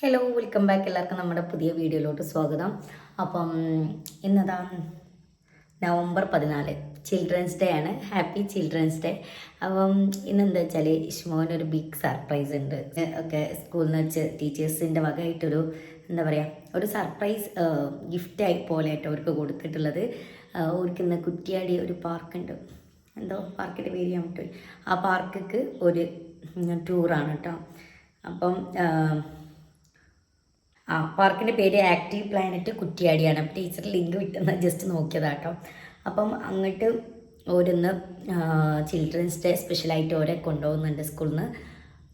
Hello welcome back എല്ലാവർക്കും നമ്മുടെ പുതിയ വീഡിയോയിലോട്ട് സ്വാഗതം. അപ്പം ഇന്നതാ നവംബർ പതിനാല് ചിൽഡ്രൻസ് ഡേ ആണ്. ഹാപ്പി ചിൽഡ്രൻസ് ഡേ അപ്പം ഇന്നെന്താ വെച്ചാൽ ഇഷ്മോനൊരു ബിഗ് സർപ്രൈസ് ഉണ്ട്. ഒക്കെ സ്കൂളിൽ നിന്ന് വെച്ച് ടീച്ചേഴ്സിന്റെ വകയായിട്ടൊരു എന്താ പറയുക ഒരു സർപ്രൈസ് ഗിഫ്റ്റ് ആയി ആയിട്ട് അവർക്ക് കൊടുത്തിട്ടുള്ളത്. അവർക്ക് ഇന്ന് കുറ്റിയാടി ഒരു പാർക്കുണ്ട് എന്തോ പാർക്കിന്റെ പേര് ഞാൻ വിട്ടു ആ പാർക്കിക്ക് ഒരു ടൂറാണ് കേട്ടോ അപ്പം ആ, പാർക്കിന്റെ പേര് ആക്റ്റീവ് പ്ലാനറ്റ് കുറ്റിയാടിയാണ്. അപ്പം ടീച്ചർ ലിങ്ക് വിട്ടെന്ന് ജസ്റ്റ് നോക്കിയതാണ് കേട്ടോ അപ്പം അങ്ങോട്ട് ഓരോന്ന് ചിൽഡ്രൻസ് ഡേ സ്പെഷ്യലായിട്ട് ഓരെ കൊണ്ടുപോകുന്നുണ്ട് സ്കൂളിൽ നിന്ന്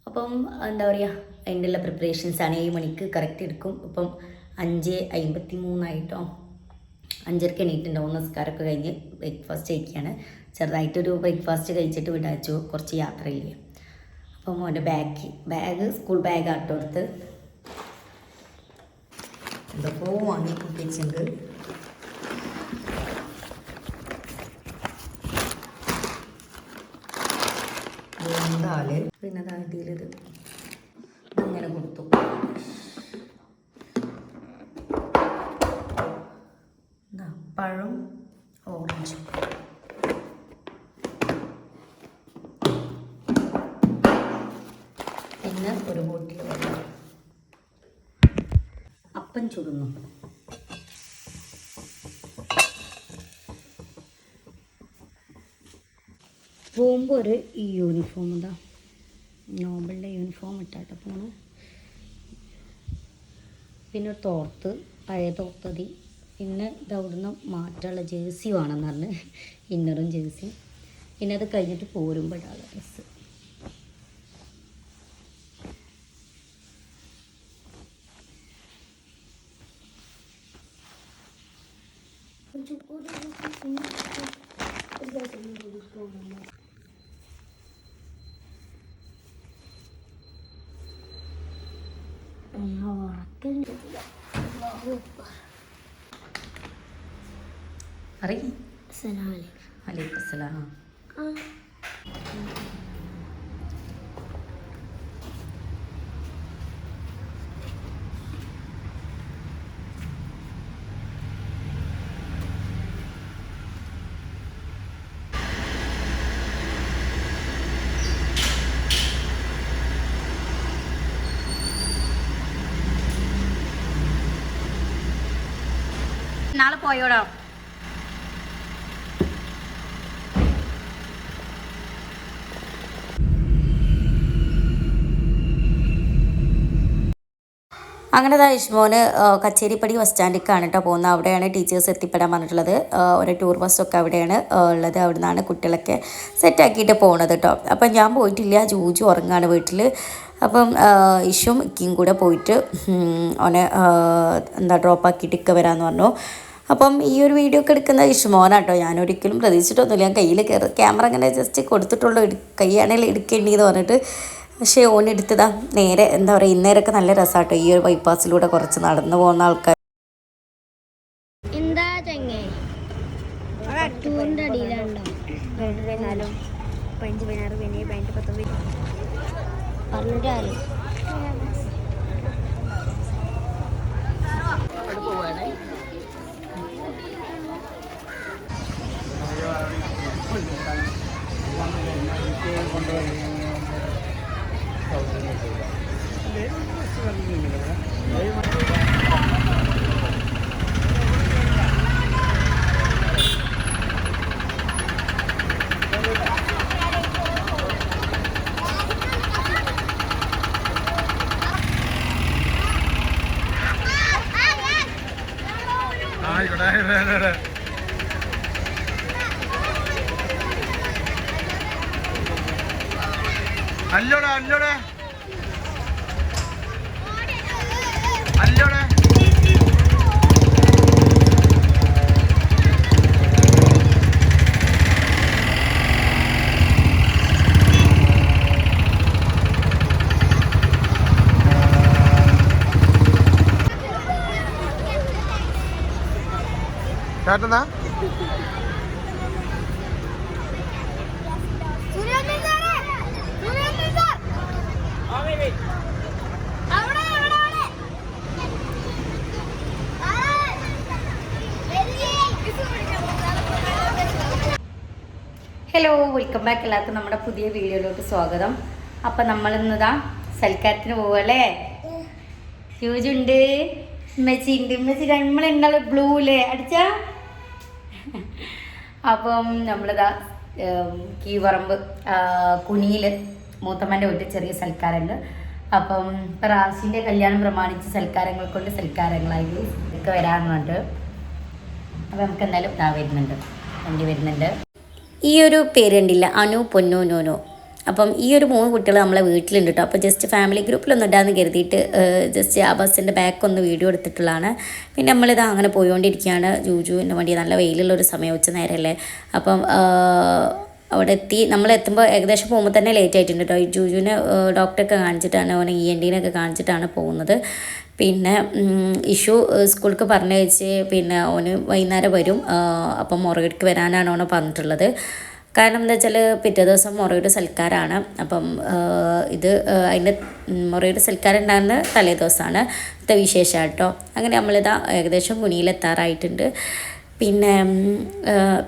അപ്പം എന്താ പറയുക അതിന്റെ പ്രിപ്പറേഷൻസ് ആണ് ഏഴ് മണിക്ക് കറക്റ്റ് എടുക്കും. ഇപ്പം അഞ്ച് അമ്പത്തി മൂന്നായിട്ടോ അഞ്ചരക്ക് എണീറ്റുണ്ടാവും. നമസ്കാരമൊക്കെ കഴിഞ്ഞ് ബ്രേക്ക്ഫാസ്റ്റ് കഴിക്കുകയാണ് ചെറുതായിട്ടൊരു ബ്രേക്ക്ഫാസ്റ്റ് കഴിച്ചിട്ട് വിടാച്ചു. കുറച്ച് യാത്രയില്ലേ. അപ്പം അവന്റെ ബാഗ് ബാഗ് സ്കൂൾ ബാഗ് ആട്ടോ എടുത്ത്. എന്തൊക്കെയോ വാങ്ങി കുട്ടിച്ചുണ്ട് എന്താൽ പിന്നെ ഇതിലിത് അങ്ങനെ കൊടുത്തു. പഴം ഓറഞ്ചും. അപ്പം ചുടുന്നു. പോകുമ്പോൾ ഒരു ഈ യൂണിഫോം ഇതാ. നോബിളിന്റെ യൂണിഫോം ഇട്ടാട്ട് പോണു. പിന്നെ തോർത്ത് പഴയ തോർത്തതി. പിന്നെ ഇത് അവിടുന്ന് മാറ്റാനുള്ള ജേഴ്സി വേണമെന്ന് പറഞ്ഞ്. ഇന്നറും ജേഴ്സിയും പിന്നെ അത് കഴിഞ്ഞിട്ട് പോരുമ്പോഴാണ് ഡ്രസ്സ് അറിയും അലൈക്കും അസ്സലാം നാളെ പോയോടോ? അങ്ങനെ ദാ ഇഷ്മോന് ആ, കച്ചേരിപ്പടി ബസ് സ്റ്റാൻഡിലേക്കാണ് കേട്ടോ പോകുന്നത്. അവിടെയാണ് ടീച്ചേഴ്സ് എത്തിപ്പെടാൻ പറഞ്ഞിട്ടുള്ളത്. ഒരു ടൂർ ബസ്സൊക്കെ അവിടെയാണ് ഉള്ളത്. അവിടെ നിന്നാണ് കുട്ടികളൊക്കെ സെറ്റാക്കിയിട്ട് പോകുന്നത് കേട്ടോ അപ്പം ഞാൻ പോയിട്ടില്ല. ജൂജു ഉറങ്ങാണ് വീട്ടിൽ അപ്പം ഇഷും ഇക്കിയും കൂടെ പോയിട്ട് ഓനെ എന്താ ഡ്രോപ്പ് ആക്കിയിട്ട് ഇക്ക വരാമെന്ന് പറഞ്ഞു. അപ്പം ഈ ഒരു വീഡിയോ ഒക്കെ എടുക്കുന്ന ഇഷ്മോനാട്ടോ ഞാൻ ഒരിക്കലും പ്രതീക്ഷിച്ചിട്ടൊന്നുമില്ല. ഞാൻ കയ്യിൽ കയറി ക്യാമറ അങ്ങനെ ജസ്റ്റ് കൊടുത്തിട്ടുള്ളൂ കൈയാണെങ്കിൽ എടുക്കേണ്ടിയെന്ന് പറഞ്ഞിട്ട് പക്ഷേ ഓൻ എടുത്തതാ. നേരെ എന്താ പറയുക ഇന്നേരൊക്കെ നല്ല രസമാട്ടോ ഈ ഒരു ബൈപ്പാസിലൂടെ കുറച്ച് നടന്നു പോകുന്ന ആൾക്കാർ പറഞ്ഞിട്ട് ആരും ആയിക്കോട്ടെ അല്ലോടെ അല്ലോടാ. അല്ലോടെ. ചേട്ടനാ? ഹലോ വെൽക്കം ബാക്ക് എല്ലാവർക്കും നമ്മുടെ പുതിയ വീഡിയോയിലോട്ട് സ്വാഗതം. അപ്പൊ നമ്മൾ ഇന്നതാ സൽക്കാരത്തിന് പോവല്ലേ? യൂജുണ്ട് ഉമ്മച്ചിണ്ട് ഉമ്മച്ചി നമ്മൾ എന്താണ് ബ്ലൂ അല്ലേ അടിച്ചാ? അപ്പം നമ്മളിതാ കീവറമ്പ് കുനിയിൽ മൂത്തമ്മന്റെ ഒരു ചെറിയ സൽക്കാരമുണ്ട്. അപ്പം റാസിന്റെ കല്യാണം പ്രമാണിച്ച് സൽക്കാരങ്ങൾ കൊണ്ട് സൽക്കാരങ്ങളായി ഒക്കെ വരാറുണ്ട്. അപ്പം നമുക്ക് എന്തായാലും ഇതാ വരുന്നുണ്ട്. വണ്ടി വരുന്നുണ്ട്. ഈ ഒരു പേരുണ്ടില്ല? അനു പൊന്നു നോനു അപ്പം ഈ ഒരു മൂന്ന് കുട്ടികൾ നമ്മളെ വീട്ടിലുണ്ട് കേട്ടോ അപ്പോൾ ജസ്റ്റ് ഫാമിലി ഗ്രൂപ്പിലൊന്നും ഇടാന്ന് കരുതിയിട്ട് ജസ്റ്റ് ആ ബസ്സിന്റെ ബാക്ക് ഒന്ന് വീഡിയോ എടുത്തിട്ടുള്ളതാണ്. പിന്നെ നമ്മളിത് അങ്ങനെ പോയിക്കൊണ്ടിരിക്കുകയാണ് ജൂജുവിന്റെ വണ്ടി നല്ല വെയിലുള്ള ഒരു സമയം ഉച്ച നേരമല്ലേ അപ്പം അവിടെ എത്തി നമ്മൾ എത്തുമ്പോൾ ഏകദേശം പോകുമ്പോൾ തന്നെ ലേറ്റ് ആയിട്ടുണ്ട് കേട്ടോ ജൂജുവിനെ ഡോക്ടറൊക്കെ കാണിച്ചിട്ടാണ് അവനെ ഇ എൻ ഡിനൊക്കെ കാണിച്ചിട്ടാണ് പോകുന്നത്. പിന്നെ ഇഷു സ്കൂൾക്ക് പറഞ്ഞു പറഞ്ഞയച്ച് പിന്നെ ഓന് വൈകുന്നേരം വരും. അപ്പം മുറകടിക്ക് വരാനാണ് ഓനെ പറഞ്ഞിട്ടുള്ളത്. കാരണം എന്താ വെച്ചാൽ പിറ്റേ ദിവസം മുറയുടെ സൽക്കാരമാണ് അപ്പം ഇത് അതിന്റെ മുറയുടെ സൽക്കാരം ഉണ്ടാകുന്ന തലേ ദിവസമാണ് ഇത് വിശേഷം കേട്ടോ അങ്ങനെ നമ്മളിതാ ഏകദേശം കുനിയിലെത്താറായിട്ടുണ്ട് പിന്നെ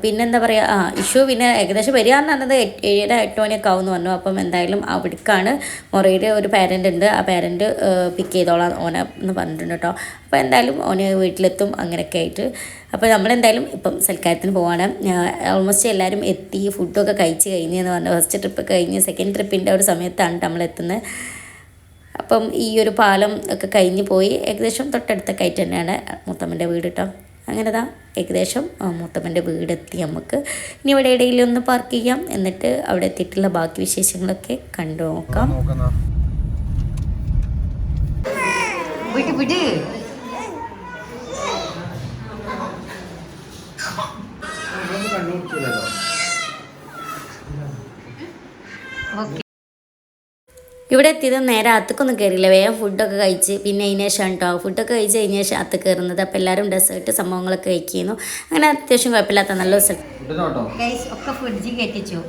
പിന്നെന്താ പറയുക ആ ഇഷു പിന്നെ ഏകദേശം വരിക എന്ന് പറഞ്ഞത് ഏഴര എട്ട് മണിയൊക്കെ ആവുമെന്ന് പറഞ്ഞു. അപ്പം എന്തായാലും അവിടേക്കാണ് മുറയുടെ ഒരു പാരന്റ് ഉണ്ട്. ആ പാരന്റ് പിക്ക് ചെയ്തോളാം ഓനെ എന്ന് പറഞ്ഞിട്ടുണ്ട് കേട്ടോ. അപ്പോൾ എന്തായാലും ഓന് വീട്ടിലെത്തും അങ്ങനെയൊക്കെ ആയിട്ട്. അപ്പോൾ നമ്മളെന്തായാലും ഇപ്പം സൽക്കാരത്തിന് പോവാണ്. ഓൾമോസ്റ്റ് എല്ലാവരും എത്തി ഫുഡൊക്കെ കഴിച്ച് കഴിഞ്ഞ് എന്ന് പറഞ്ഞു. ഫസ്റ്റ് ട്രിപ്പ് കഴിഞ്ഞ് സെക്കൻഡ് ട്രിപ്പിന്റെ ഒരു സമയത്താണ് നമ്മൾ എത്തുന്നത്. അപ്പം ഈ ഒരു പാലം ഒക്കെ കഴിഞ്ഞ് പോയി. ഏകദേശം തൊട്ടടുത്തൊക്കെ ആയിട്ട് തന്നെയാണ് മുത്തമ്മന്റെ വീട് കേട്ടോ. അങ്ങനെ ദാ ഏകദേശം മുത്തമ്മന്റെ വീടെത്തി നമുക്ക്. ഇനി ഇവിടെ ഇടയിൽ ഒന്ന് പാർക്ക് ചെയ്യാം. എന്നിട്ട് അവിടെ എത്തിയിട്ടുള്ള ബാക്കി വിശേഷങ്ങളൊക്കെ കണ്ടു നോക്കാം. നോക്കുന്ന വിട്. വിട് ഓക്കെ. ഇവിടെ എത്തിയത് നേരെ അത്തക്കൊന്നും കയറിയില്ല വേഗം ഫുഡൊക്കെ കഴിച്ച് പിന്നെ അതിന് ശേഷം കേട്ടോ ഫുഡൊക്കെ കഴിച്ച് കഴിഞ്ഞ ശേഷം അത്ത് കയറുന്നത് അപ്പോൾ എല്ലാവരും ഡെസേർട്ട് സംഭവങ്ങളൊക്കെ കഴിക്കുന്നു. അങ്ങനെ അത്യാവശ്യം കുഴപ്പമില്ലാത്ത നല്ല ഗൈസ് ഒക്കെ ഫ്രിഡ്ജിൽ കയറ്റിച്ചു.